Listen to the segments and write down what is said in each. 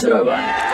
Survive.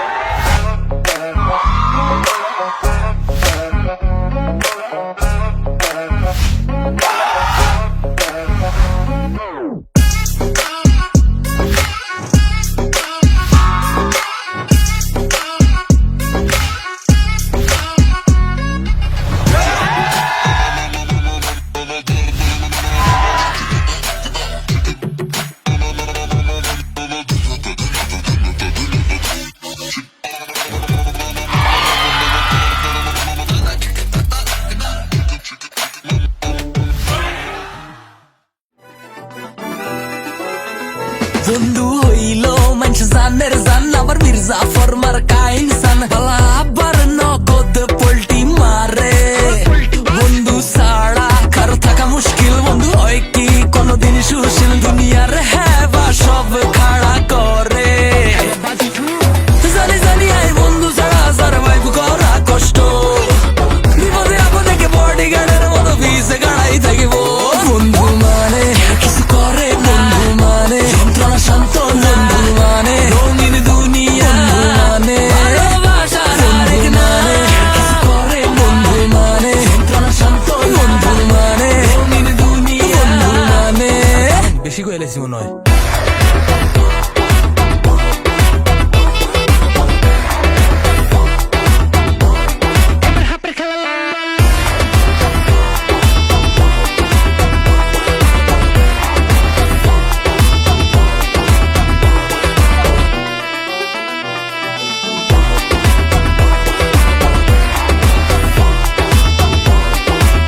বন্ধু হইল মানুষ জানের জান আবার মির্জা ফরমার কাইন সান হালা আবার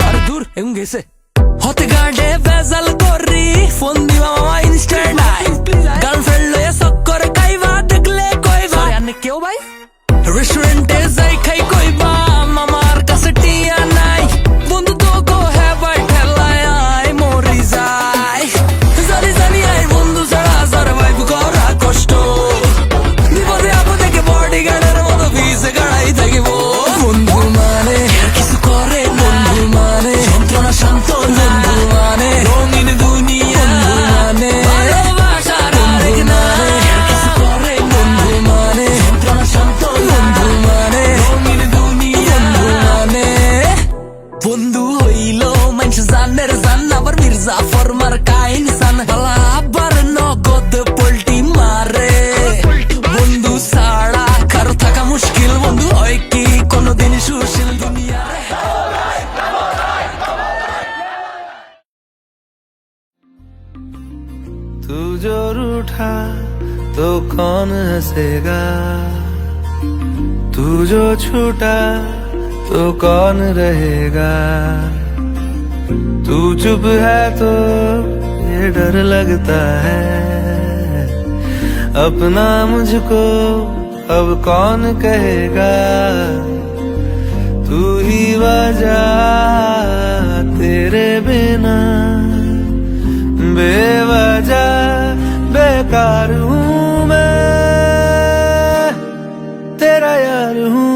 আরে দূর এমন গেছে। হতে গার্ডে বেজাল করি ফোন দিবা মামা ইনস্ট্যান্ট গার্লফ্রেন্ড লয়ে চক্কর খাইবা দেখলে কইবা। কেউ ভাই? রেস্টুরেন্টে মানুষ জানের জান আবার মির্জা ফরমার কাইন সান বালা আবার নগদ পোল্টি মারে বন্ধু সাড়া কারো থাকা মুশকিল বন্ধু হয় কি কোনদিন সুশীল দুনিয়ার तू जो रूठा तो कौन हंसेगा तू जो छूटा तो कौन रहेगा तू चुप है तो ये डर लगता है। अपना मुझको अब कौन कहेगा? तू ही वजह तेरे बिना। बेवजह बेकार हूँ मैं। तेरा यार हूँ